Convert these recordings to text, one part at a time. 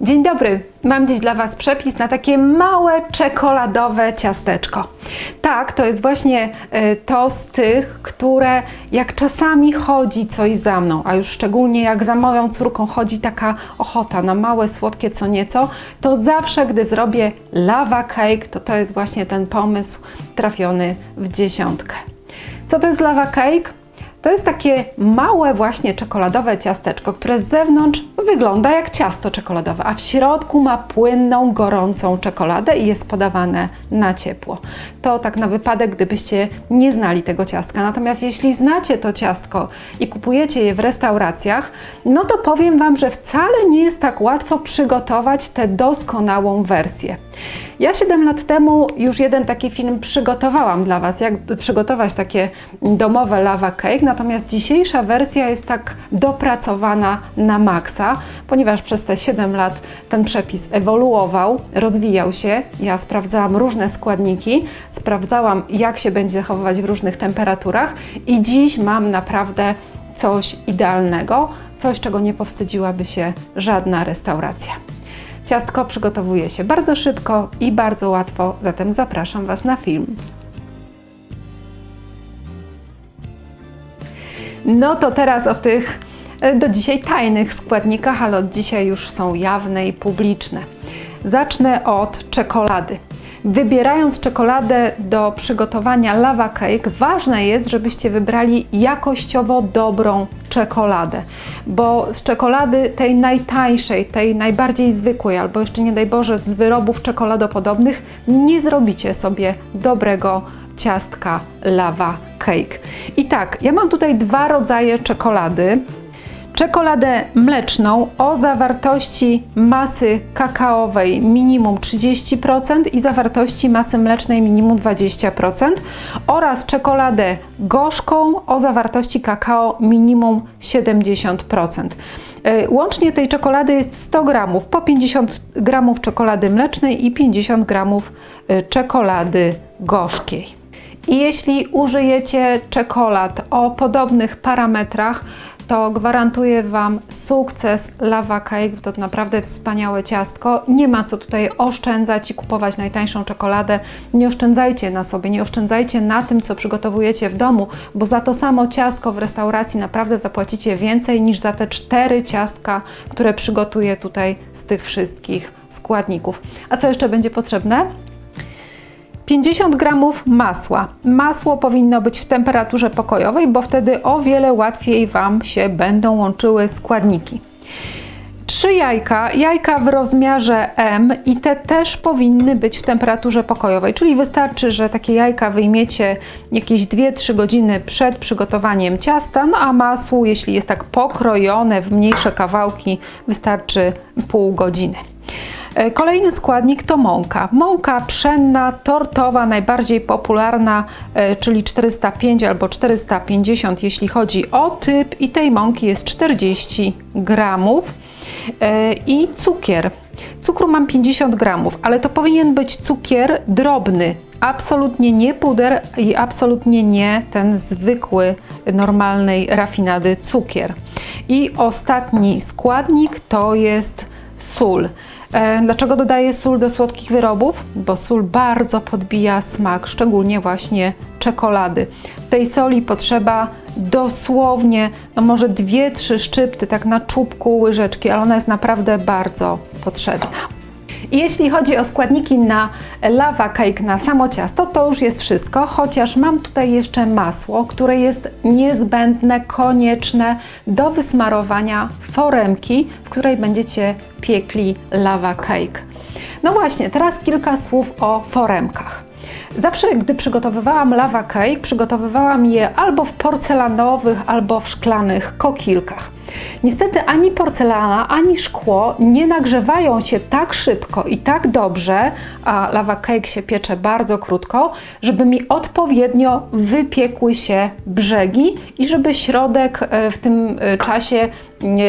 Dzień dobry, mam dziś dla Was przepis na takie małe czekoladowe ciasteczko. Tak, to jest właśnie e, to z tych, które jak czasami chodzi coś za mną, a już szczególnie jak za moją córką chodzi taka ochota na małe, słodkie co nieco, to zawsze gdy zrobię lava cake, to to jest właśnie ten pomysł trafiony w dziesiątkę. Co to jest lava cake? To jest takie małe właśnie czekoladowe ciasteczko, które z zewnątrz wygląda jak ciasto czekoladowe, a w środku ma płynną, gorącą czekoladę i jest podawane na ciepło. To tak na wypadek, gdybyście nie znali tego ciastka. Natomiast jeśli znacie to ciastko i kupujecie je w restauracjach, no to powiem Wam, że wcale nie jest tak łatwo przygotować tę doskonałą wersję. Ja 7 lat temu już jeden taki film przygotowałam dla Was, jak przygotować takie domowe lava cake, natomiast dzisiejsza wersja jest tak dopracowana na maksa, ponieważ przez te 7 lat ten przepis ewoluował, rozwijał się. Ja sprawdzałam różne składniki, sprawdzałam jak się będzie zachowywać w różnych temperaturach i dziś mam naprawdę coś idealnego, coś czego nie powstydziłaby się żadna restauracja. Ciastko przygotowuje się bardzo szybko i bardzo łatwo, zatem zapraszam Was na film. No to teraz o tych do dzisiaj tajnych składnikach, ale od dzisiaj już są jawne i publiczne. Zacznę od czekolady. Wybierając czekoladę do przygotowania lava cake, ważne jest, żebyście wybrali jakościowo dobrą czekoladę, bo z czekolady tej najtańszej, tej najbardziej zwykłej, albo jeszcze nie daj Boże z wyrobów czekoladopodobnych, nie zrobicie sobie dobrego ciastka lava cake. I tak, ja mam tutaj dwa rodzaje czekolady czekoladę mleczną o zawartości masy kakaowej minimum 30% i zawartości masy mlecznej minimum 20% oraz czekoladę gorzką o zawartości kakao minimum 70%. E, łącznie tej czekolady jest 100 gramów, po 50 gramów czekolady mlecznej i 50 gramów e, czekolady gorzkiej. I jeśli użyjecie czekolad o podobnych parametrach, to gwarantuję Wam sukces Lava Cake. To naprawdę wspaniałe ciastko. Nie ma co tutaj oszczędzać i kupować najtańszą czekoladę. Nie oszczędzajcie na sobie, nie oszczędzajcie na tym, co przygotowujecie w domu, bo za to samo ciastko w restauracji naprawdę zapłacicie więcej niż za te cztery ciastka, które przygotuję tutaj z tych wszystkich składników. A co jeszcze będzie potrzebne? 50 gramów masła. Masło powinno być w temperaturze pokojowej, bo wtedy o wiele łatwiej Wam się będą łączyły składniki. Trzy jajka, jajka w rozmiarze M i te też powinny być w temperaturze pokojowej, czyli wystarczy, że takie jajka wyjmiecie jakieś 2-3 godziny przed przygotowaniem ciasta, no a masło, jeśli jest tak pokrojone w mniejsze kawałki, wystarczy pół godziny. E, kolejny składnik to mąka. Mąka pszenna, tortowa, najbardziej popularna, e, czyli 405 albo 450, jeśli chodzi o typ, i tej mąki jest 40 gramów. E, I cukier. Cukru mam 50 gramów, ale to powinien być cukier drobny, absolutnie nie puder i absolutnie nie ten zwykły, normalnej rafinady cukier. I ostatni składnik to jest sól. E, dlaczego dodaję sól do słodkich wyrobów? Bo sól bardzo podbija smak, szczególnie właśnie czekolady. Tej soli potrzeba dosłownie, no może dwie, trzy szczypty, tak na czubku łyżeczki, ale ona jest naprawdę bardzo potrzebna. I jeśli chodzi o składniki na lava cake, na samo ciasto, to już jest wszystko, chociaż mam tutaj jeszcze masło, które jest niezbędne, konieczne do wysmarowania foremki, w której będziecie piekli lava cake. No właśnie, teraz kilka słów o foremkach. Zawsze, gdy przygotowywałam lava cake, przygotowywałam je albo w porcelanowych, albo w szklanych kokilkach. Niestety ani porcelana, ani szkło nie nagrzewają się tak szybko i tak dobrze, a lava cake się piecze bardzo krótko, żeby mi odpowiednio wypiekły się brzegi i żeby środek e, w tym e, czasie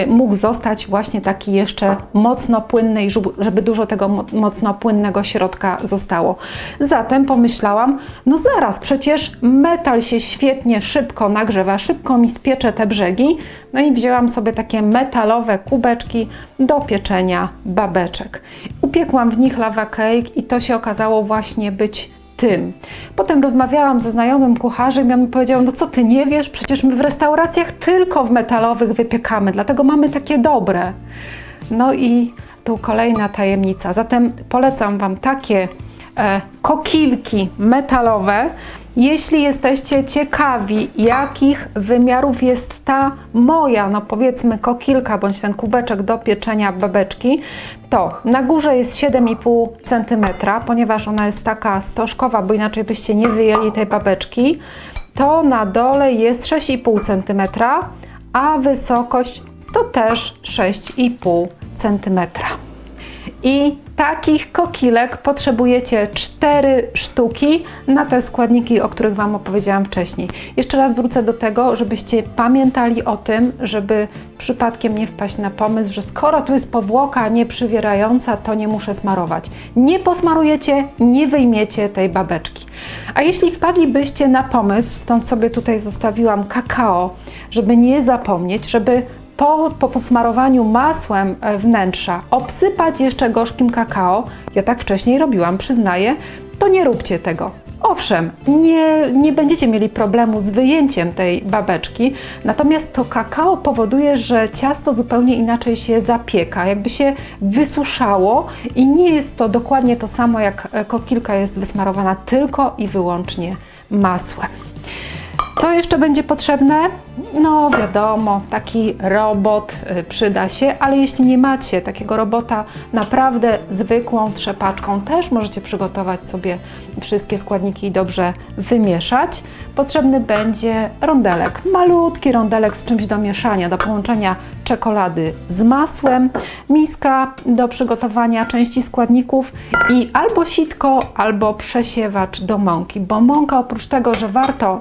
mógł zostać właśnie taki jeszcze mocno płynny i żeby dużo tego mocno płynnego środka zostało. Zatem pomyślałam, no zaraz, przecież metal się świetnie, szybko nagrzewa, szybko mi spiecze te brzegi, No i wzięłam sobie takie metalowe kubeczki do pieczenia babeczek. Upiekłam w nich lava cake i to się okazało właśnie być tym. Potem rozmawiałam ze znajomym kucharzem i on mi powiedział, no co ty nie wiesz, przecież my w restauracjach tylko w metalowych wypiekamy, dlatego mamy takie dobre. No i tu kolejna tajemnica. Zatem polecam Wam takie e, kokilki metalowe. Jeśli jesteście ciekawi, jakich wymiarów jest ta moja, no powiedzmy kokilka bądź ten kubeczek do pieczenia babeczki, to na górze jest 7,5 cm, ponieważ ona jest taka stożkowa, bo inaczej byście nie wyjęli tej babeczki. To na dole jest 6,5 cm, a wysokość to też 6,5 cm. I takich kokilek potrzebujecie 4 sztuki na te składniki, o których Wam opowiedziałam wcześniej. Jeszcze raz wrócę do tego, żebyście pamiętali o tym, żeby przypadkiem nie wpaść na pomysł, że skoro tu jest powłoka nieprzywierająca, to nie muszę smarować. Nie posmarujecie, nie wyjmiecie tej babeczki. A jeśli wpadlibyście na pomysł, stąd sobie tutaj zostawiłam kakao, żeby nie zapomnieć, żeby po, po posmarowaniu masłem e, wnętrza obsypać jeszcze gorzkim kakao, ja tak wcześniej robiłam, przyznaję, to nie róbcie tego. Owszem, nie, nie będziecie mieli problemu z wyjęciem tej babeczki, natomiast to kakao powoduje, że ciasto zupełnie inaczej się zapieka, jakby się wysuszało i nie jest to dokładnie to samo jak e, kokilka jest wysmarowana tylko i wyłącznie masłem. Co jeszcze będzie potrzebne? No wiadomo, taki robot y, przyda się, ale jeśli nie macie takiego robota, naprawdę zwykłą trzepaczką też możecie przygotować sobie wszystkie składniki i dobrze wymieszać. Potrzebny będzie rondelek, malutki rondelek z czymś do mieszania, do połączenia czekolady z masłem, miska do przygotowania części składników i albo sitko, albo przesiewacz do mąki, bo mąka oprócz tego, że warto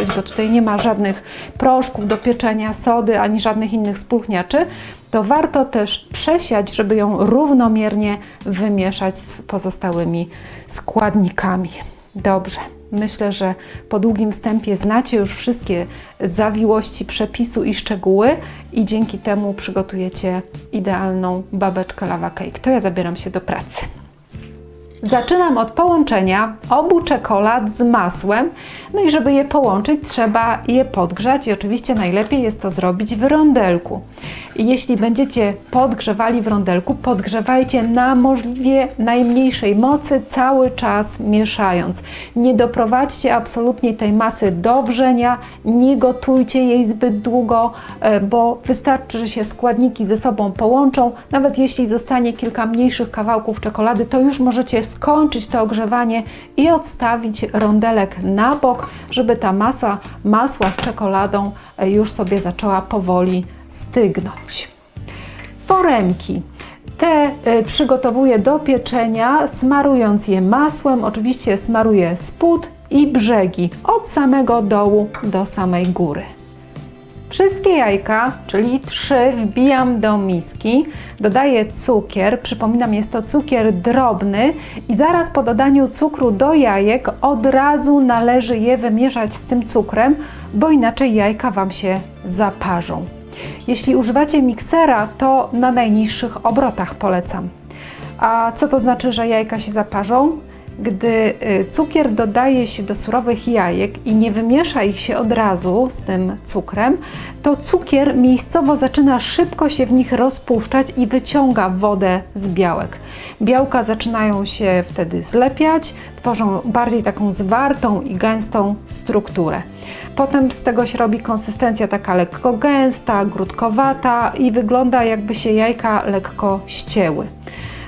napowietrzyć, bo tutaj nie ma żadnych proszków do pieczenia, sody, ani żadnych innych spulchniaczy, to warto też przesiać, żeby ją równomiernie wymieszać z pozostałymi składnikami. Dobrze. Myślę, że po długim wstępie znacie już wszystkie zawiłości przepisu i szczegóły i dzięki temu przygotujecie idealną babeczkę lava cake. To ja zabieram się do pracy. Zaczynam od połączenia obu czekolad z masłem. No i żeby je połączyć, trzeba je podgrzać i oczywiście najlepiej jest to zrobić w rondelku. Jeśli będziecie podgrzewali w rondelku, podgrzewajcie na możliwie najmniejszej mocy, cały czas mieszając. Nie doprowadźcie absolutnie tej masy do wrzenia, nie gotujcie jej zbyt długo, e, bo wystarczy, że się składniki ze sobą połączą. Nawet jeśli zostanie kilka mniejszych kawałków czekolady, to już możecie skończyć to ogrzewanie i odstawić rondelek na bok, żeby ta masa masła z czekoladą e, już sobie zaczęła powoli stygnąć. Foremki. Te y, przygotowuję do pieczenia, smarując je masłem. Oczywiście smaruję spód i brzegi, od samego dołu do samej góry. Wszystkie jajka, czyli trzy, wbijam do miski, dodaję cukier, przypominam jest to cukier drobny i zaraz po dodaniu cukru do jajek od razu należy je wymieszać z tym cukrem, bo inaczej jajka Wam się zaparzą. Jeśli używacie miksera, to na najniższych obrotach polecam. A co to znaczy, że jajka się zaparzą? Gdy y, cukier dodaje się do surowych jajek i nie wymiesza ich się od razu z tym cukrem, to cukier miejscowo zaczyna szybko się w nich rozpuszczać i wyciąga wodę z białek. Białka zaczynają się wtedy zlepiać, tworzą bardziej taką zwartą i gęstą strukturę. Potem z tego się robi konsystencja taka lekko gęsta, grudkowata i wygląda jakby się jajka lekko ścięły.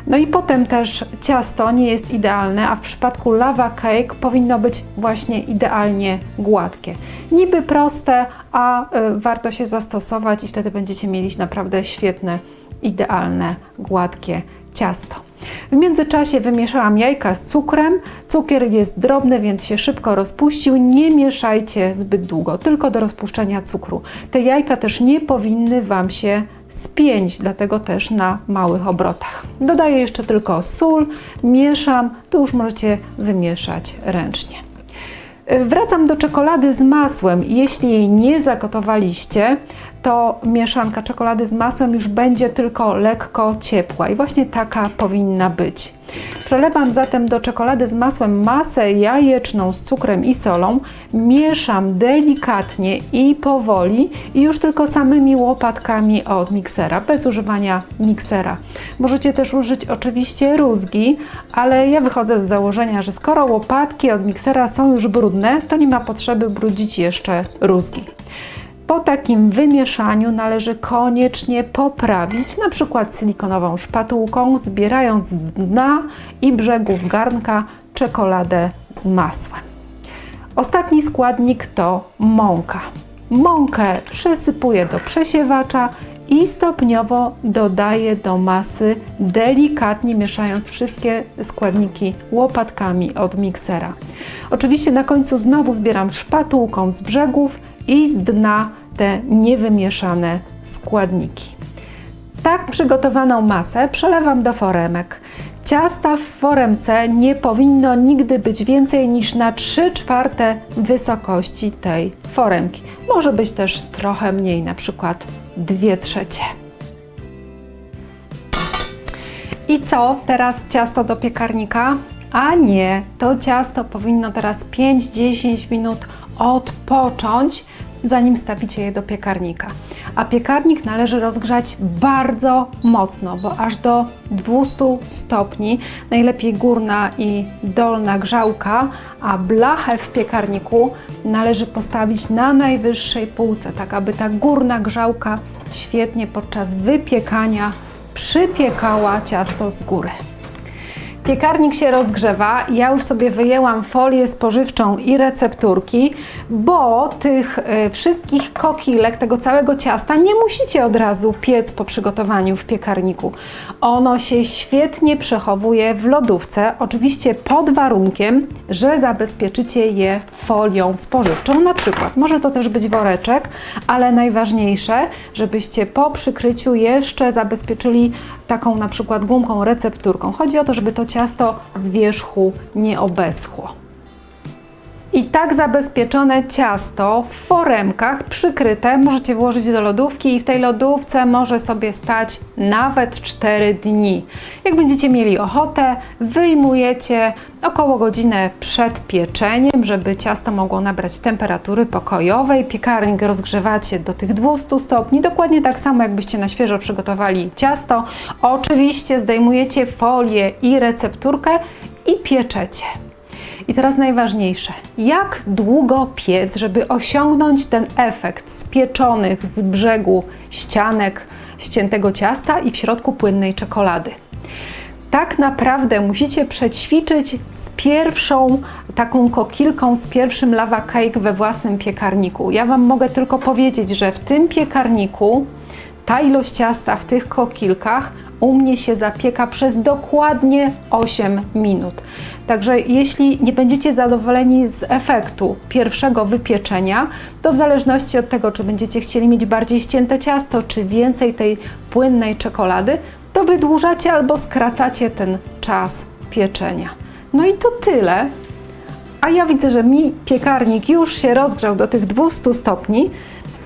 No i potem też ciasto nie jest idealne, a w przypadku lava cake powinno być właśnie idealnie gładkie. Niby proste, a y, warto się zastosować i wtedy będziecie mieli naprawdę świetne, idealne, gładkie ciasto. W międzyczasie wymieszałam jajka z cukrem. Cukier jest drobny, więc się szybko rozpuścił. Nie mieszajcie zbyt długo, tylko do rozpuszczenia cukru. Te jajka też nie powinny Wam się spięć, dlatego też na małych obrotach. Dodaję jeszcze tylko sól, mieszam, tu już możecie wymieszać ręcznie. Wracam do czekolady z masłem. Jeśli jej nie zagotowaliście, to mieszanka czekolady z masłem już będzie tylko lekko ciepła i właśnie taka powinna być. Przelewam zatem do czekolady z masłem masę jajeczną z cukrem i solą, mieszam delikatnie i powoli i już tylko samymi łopatkami od miksera, bez używania miksera. Możecie też użyć oczywiście rózgi, ale ja wychodzę z założenia, że skoro łopatki od miksera są już brudne, to nie ma potrzeby brudzić jeszcze rózgi. Po takim wymieszaniu należy koniecznie poprawić, na przykład silikonową szpatułką, zbierając z dna i brzegów garnka czekoladę z masłem. Ostatni składnik to mąka. Mąkę przysypuję do przesiewacza i stopniowo dodaję do masy, delikatnie mieszając wszystkie składniki łopatkami od miksera. Oczywiście na końcu znowu zbieram szpatułką z brzegów i z dna te niewymieszane składniki. Tak przygotowaną masę przelewam do foremek. Ciasta w foremce nie powinno nigdy być więcej niż na 3 czwarte wysokości tej foremki. Może być też trochę mniej, na przykład 2 trzecie. I co? Teraz ciasto do piekarnika? A nie, to ciasto powinno teraz 5-10 minut odpocząć, zanim stawicie je do piekarnika. A piekarnik należy rozgrzać bardzo mocno, bo aż do 200 stopni, najlepiej górna i dolna grzałka, a blachę w piekarniku należy postawić na najwyższej półce, tak aby ta górna grzałka świetnie podczas wypiekania przypiekała ciasto z góry. Piekarnik się rozgrzewa. Ja już sobie wyjęłam folię spożywczą i recepturki, bo tych y, wszystkich kokilek, tego całego ciasta nie musicie od razu piec po przygotowaniu w piekarniku. Ono się świetnie przechowuje w lodówce, oczywiście pod warunkiem, że zabezpieczycie je folią spożywczą. Na przykład może to też być woreczek, ale najważniejsze, żebyście po przykryciu jeszcze zabezpieczyli taką na przykład gumką recepturką. Chodzi o to, żeby to ciasto z wierzchu nie obeschło. I tak zabezpieczone ciasto w foremkach przykryte możecie włożyć do lodówki i w tej lodówce może sobie stać nawet 4 dni. Jak będziecie mieli ochotę, wyjmujecie około godzinę przed pieczeniem, żeby ciasto mogło nabrać temperatury pokojowej. Piekarnik rozgrzewacie do tych 200 stopni, dokładnie tak samo jakbyście na świeżo przygotowali ciasto. Oczywiście zdejmujecie folię i recepturkę i pieczecie. I teraz najważniejsze, jak długo piec, żeby osiągnąć ten efekt spieczonych z brzegu ścianek ściętego ciasta i w środku płynnej czekolady. Tak naprawdę musicie przećwiczyć z pierwszą taką kokilką, z pierwszym lava cake we własnym piekarniku. Ja Wam mogę tylko powiedzieć, że w tym piekarniku ta ilość ciasta w tych kokilkach u mnie się zapieka przez dokładnie 8 minut. Także jeśli nie będziecie zadowoleni z efektu pierwszego wypieczenia, to w zależności od tego, czy będziecie chcieli mieć bardziej ścięte ciasto, czy więcej tej płynnej czekolady, to wydłużacie albo skracacie ten czas pieczenia. No i to tyle. A ja widzę, że mi piekarnik już się rozgrzał do tych 200 stopni.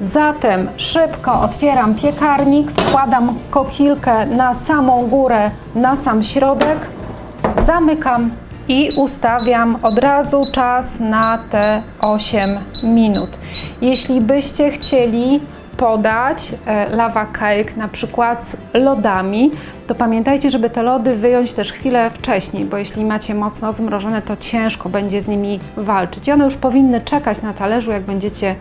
Zatem szybko otwieram piekarnik, wkładam kokilkę na samą górę, na sam środek, zamykam i ustawiam od razu czas na te 8 minut. Jeśli byście chcieli podać e, lava cake na przykład z lodami, to pamiętajcie, żeby te lody wyjąć też chwilę wcześniej, bo jeśli macie mocno zmrożone, to ciężko będzie z nimi walczyć. I one już powinny czekać na talerzu, jak będziecie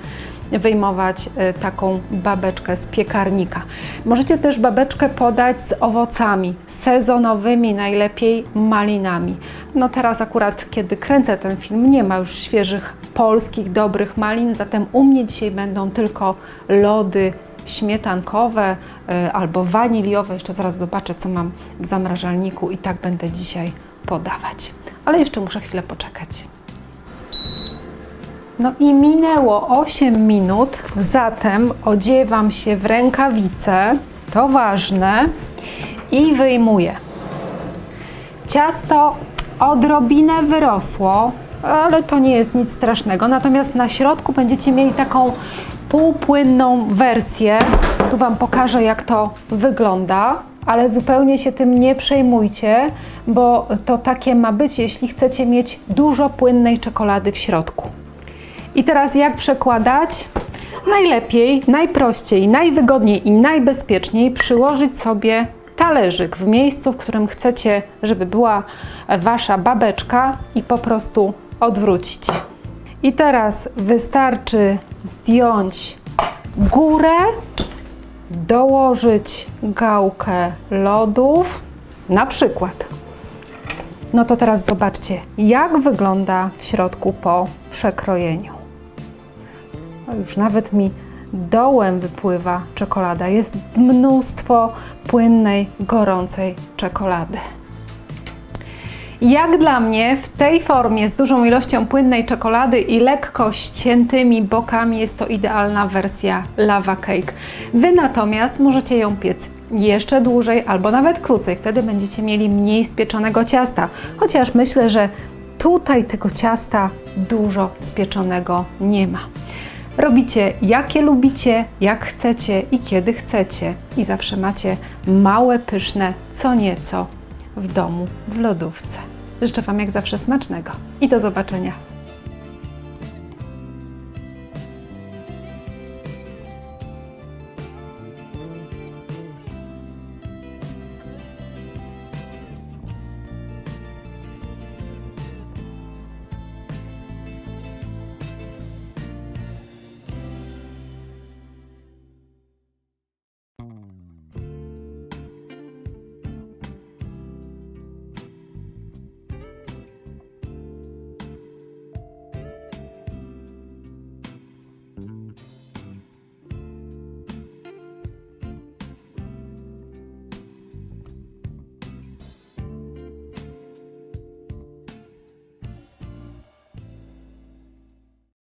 wyjmować y, taką babeczkę z piekarnika. Możecie też babeczkę podać z owocami sezonowymi, najlepiej malinami. No teraz akurat, kiedy kręcę ten film, nie ma już świeżych polskich, dobrych malin, zatem u mnie dzisiaj będą tylko lody śmietankowe y, albo waniliowe. Jeszcze zaraz zobaczę, co mam w zamrażalniku i tak będę dzisiaj podawać. Ale jeszcze muszę chwilę poczekać. No i minęło 8 minut, zatem odziewam się w rękawice, to ważne, i wyjmuję. Ciasto odrobinę wyrosło, ale to nie jest nic strasznego. Natomiast na środku będziecie mieli taką półpłynną wersję. Tu Wam pokażę, jak to wygląda, ale zupełnie się tym nie przejmujcie, bo to takie ma być, jeśli chcecie mieć dużo płynnej czekolady w środku. I teraz jak przekładać? Najlepiej, najprościej, najwygodniej i najbezpieczniej przyłożyć sobie talerzyk w miejscu, w którym chcecie, żeby była wasza babeczka i po prostu odwrócić. I teraz wystarczy zdjąć górę, dołożyć gałkę lodów, na przykład. No to teraz zobaczcie, jak wygląda w środku po przekrojeniu. O, już nawet mi dołem wypływa czekolada. Jest mnóstwo płynnej, gorącej czekolady. Jak dla mnie w tej formie z dużą ilością płynnej czekolady i lekko ściętymi bokami jest to idealna wersja lava cake. Wy natomiast możecie ją piec jeszcze dłużej albo nawet krócej, wtedy będziecie mieli mniej spieczonego ciasta. Chociaż myślę, że tutaj tego ciasta dużo spieczonego nie ma. Robicie jakie lubicie, jak chcecie i kiedy chcecie. I zawsze macie małe, pyszne, co nieco w domu, w lodówce. Życzę Wam jak zawsze smacznego i do zobaczenia